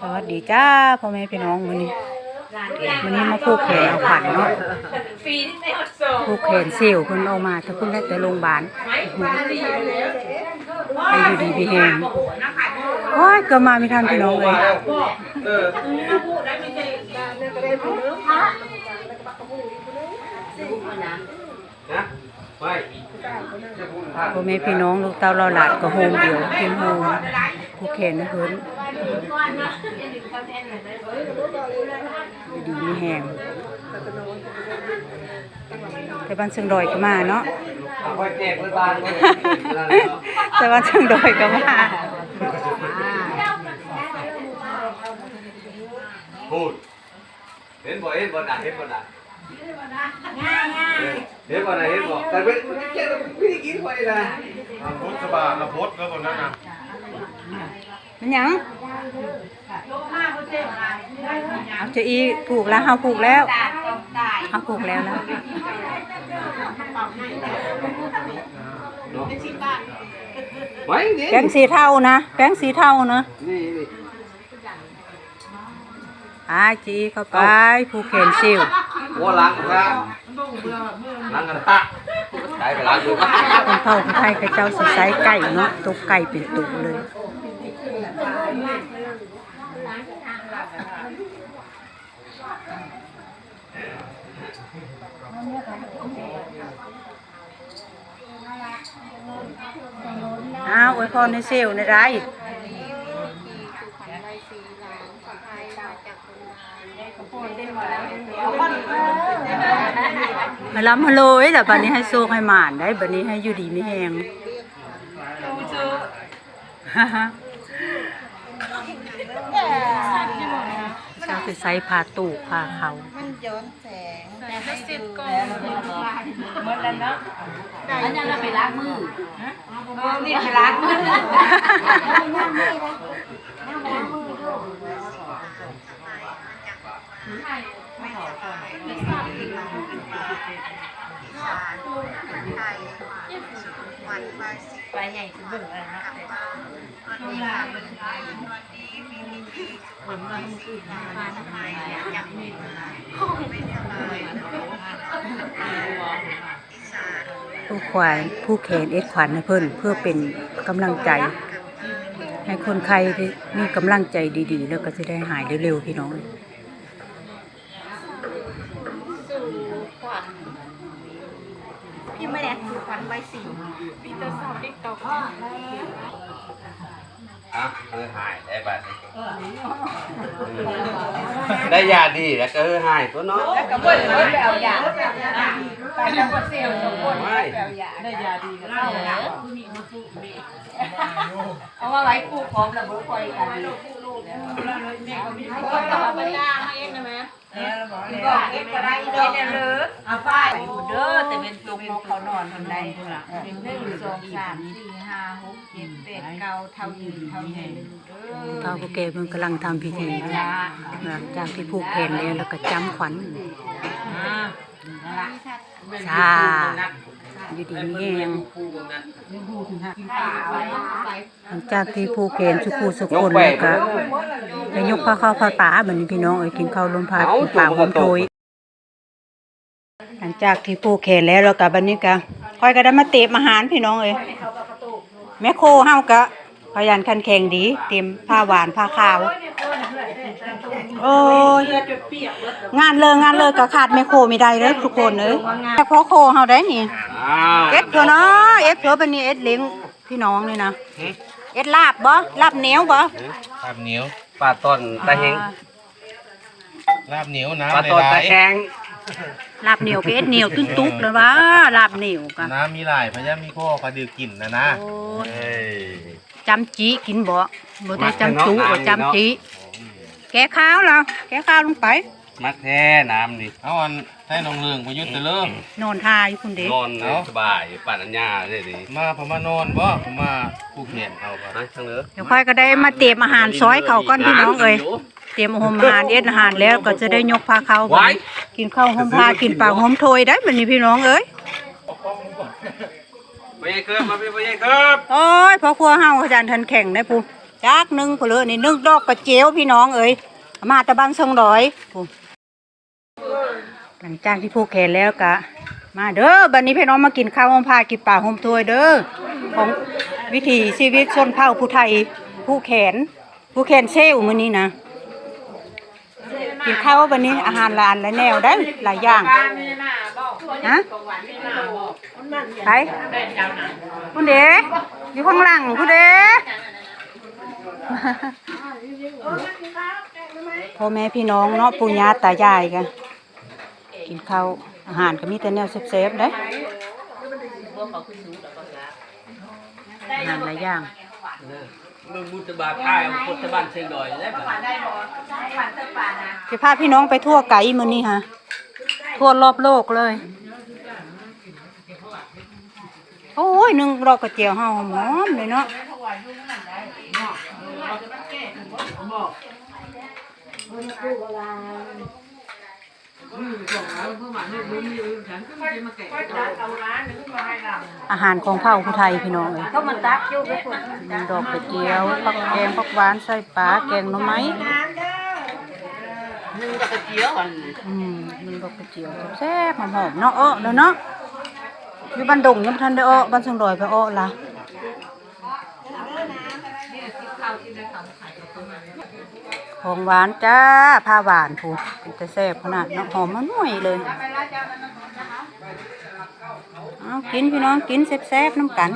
สวัสดีจ้าพ่อแม่พี่น้องมื้อนี้มื้อนี้มาผูกแขนเอาขวัญเนาะผูกแขนเสี่ยวเพิ่นเอามาถ้าเพิ่นได้แต่โรงพยาบาลไปอยู่ดีพี่แฮงโอ้ยเก็มาไม่ทันพี่น้องเลยเออนะไปจะพูดท่าพ่อแม่พี่น้องลูกเต้าเราหลาดก็โฮมเดียวเพียงโฮม ผูกแขนนะเพิ่นอยู่ดีมีแฮงแต่บ้านเชิงดอยก็มาเนาะเอาไปแจกเพื่อนบ้านเลยแต่ว่าเชิงดอยก็มาพูดเห็นบ่เห็นบ่ด่าเห็นบ่ด่าเห็นบ่ด่าเห็นบ่แต่ไม่แค่ไม่ได้กินไปนะพุทธบาทละพุทธแล้วคนนั้นนะ มันหยังเอาจะอีผูกแล้วเฮาผูกแล้วเฮาผูกแล้วนะไม่นี่แป้งสีเทานะแป้งสีเทานะนี่นี่อาจีเข้าไปผูกแขนซิวหัวหลังครับหลังกันฮะใช้ไปล้างดูคนเฒ่าคนไทยเขาเจ้าสิใส่ไก่เนาะตุกไก่เป็นตุกเลย อ้าวอวยพรในเซลในไรมาล้ำมาโลยแต่บัดนี้ให้โซกให้หมานได้บัดนี้ให้อยู่ดีไม่แหง ฮ่าฮ่าชาวคือใส่ผ้าตูกผ้าเขามันย้อนแสงแต่ให้ดูอันนั้นเราไปล้างมือนี่ไปล้างมือวันบายสีไปใหญ่ถึงบึ้งอะไรนะ วันนี้วันนี้มีพิธีสวดบายสีลาทำไมยังไม่ไม่ได้เลยผู้ควายผู้แขนเอ็ดขวัญให้เพิ่นเพื่อเป็นกำลังใจ ให้คนไข้มีกำลังใจดีๆ แล้วก็จะได้หายเร็วๆพี่น้อง ไม่ได้คือวันใบสีอะเออหายได้บัดนี้ได้ยาดีแล้วก็เออหายตัวเนาะก็บ่ได้ไปเอายาไปจังหวัดเสียวสมบูรณ์ไม่ได้ยาดีก็เข้าแล้วเอามาไว้คู่พร้อมแล้วบ่ค่อยกัน ก็ต่อไปยามเองนะแม่ก็เก็บก็ได้ดเนี่ยเลยเอาป้ายเด้อแต่เป็นลงนกเขานอนทำได้พุ่นล่ะ1 2 3 4 5 6 7 8 9เท่านี้เท่านี้เด้อเท่าผู้แก่เพิ่นกำลังทำพิธีนะจากที่ผูกแขนแล้วแล้วก็จำขวัญ ชาอยู่ดีมีแหงหลังจากที่ผูกแขนชุกูสุกคนแล้วก็ได้ยกผ้าเข้าวผ้าป่าบัดนี้พี่น้องเอ้ยกินข้าวลมพากินปลาหอมโทยหลังจากที่ผูกแขนแล้วแล้วก็บัดนี้ก็ค่อยก็ได้มาเตรียมอาหารพี่น้องเอ้ยแม่โคเฮาก็ ขยันขันแข็งดี เตรียมผ้าหวานผ้าขาว โอ้ยงานเลยงานเลยก็ขาดแม่โคไม่ได้เลยทุกคนเอ้ยแต่พอโคเฮาได้นี่อ้าวเอ็ดเถอะเนาะเอ็ดเถอะเป็นนี่เอ็ดเลี้ยงพี่น้องนี่นะเอ็ดลาบบ่ลาบเหนียวบ่ลาบเหนียวปลาต้นตะเฮงลาบเหนียวปลาน้ำต้นหตะลายแข็งลาบเหนียวก็เอ็ดเหนียวตุ้นตุกเลยว่าลาบเหนียวกะน้ำมีหลายพะยามีข้อก็ดื่มกลิ่นนะนะโอ้ยเอ้ย จำจีกินบ่บ่ได้จำจุบ่จำจีแกะข้าวแล้วแกะข้าวลงไป มักแท้น้ำนี่เอาอันให้น้องเรืองไปยุติเริ่มนอนทาอยู่คุณเด้นอนสบายปั่นอัญญาเลยดิมาพมานอนบ่ผมมาผู้เขียนเอาครับนะทางเหนือเดี๋ยวค่อยก็ได้มาเตรียมอาหารซอยเขาก่อนพี่น้องเอ้ยเตรียมอาหารเอ็ดอาหารแล้วก็จะได้ยกพาเขาไปกินข้าวหอมพากินปลาหอมโทยได้บัดนี้พี่น้องเอ้ย ไปยังเคิบมาพี่ไปยังเคิบโอ้ยพ่อครัวเฮาอาจารย์ทันแข่งได้ปูจจากหนึ่งพนเลยนี่นึ่งดอกกระเจียวพี่น้องเอ้ยมาตะบ้านทรงดอยพูหลังจากที่ผูกแขนแล้วกะ มาเด้อบัดนี้พี่น้องมากินข้าวหอมผ้ากินป่าหอมถ้วยเด้อของวิถีชีวิตชนเผ่าผู้ไทยผู้แขน ผู้แขนเซลมื้อนี้นะกินข้าววันนี้อาหารหลานหลายแนวได้หลายอย่าง ฮะไปคุณเด๋อยู่ข้างหลังคุณเด๋พ่อแม่พี่น้องเนาะปู่ย่าตายายกันกินข้าวอาหารก็มีแต่แนวเซฟๆได้ออาหารหลายอย่างเมืองบุตบาท้ายพุทธบ้านเชียงดอยได้บ่ได้บ่ฝันเตอป่านะจะพาพี่น้องไปทั่วไกลมื้อนี้ฮะ ทั่วรอบโลกเลย โอ้ยหนึ่งดอกระเจียวเฮาหอมเลยเนาะอาหารของเผ่าผู้ไทยพี่น้องเอ้ยมันตักอยู่ดอกกระเจียวปักแกงปักหวานใส่ปลาแกงหน่อไม้ นึ่งตะเจียวอันอืมนึ่งดอกกระเจียวแซ่บหอมๆเนาะเออแล้วเนาะอยู่บ้านดงยังบ่ทันได้อ้อบ้านสงดอยไปอ้อละของหวานจ้าผ้าหวานผูเป็นแต่แซ่บขนาดเนาะหอมมันน่วยเลยเอากินพี่น้องกินแซ่บๆน้ำกัน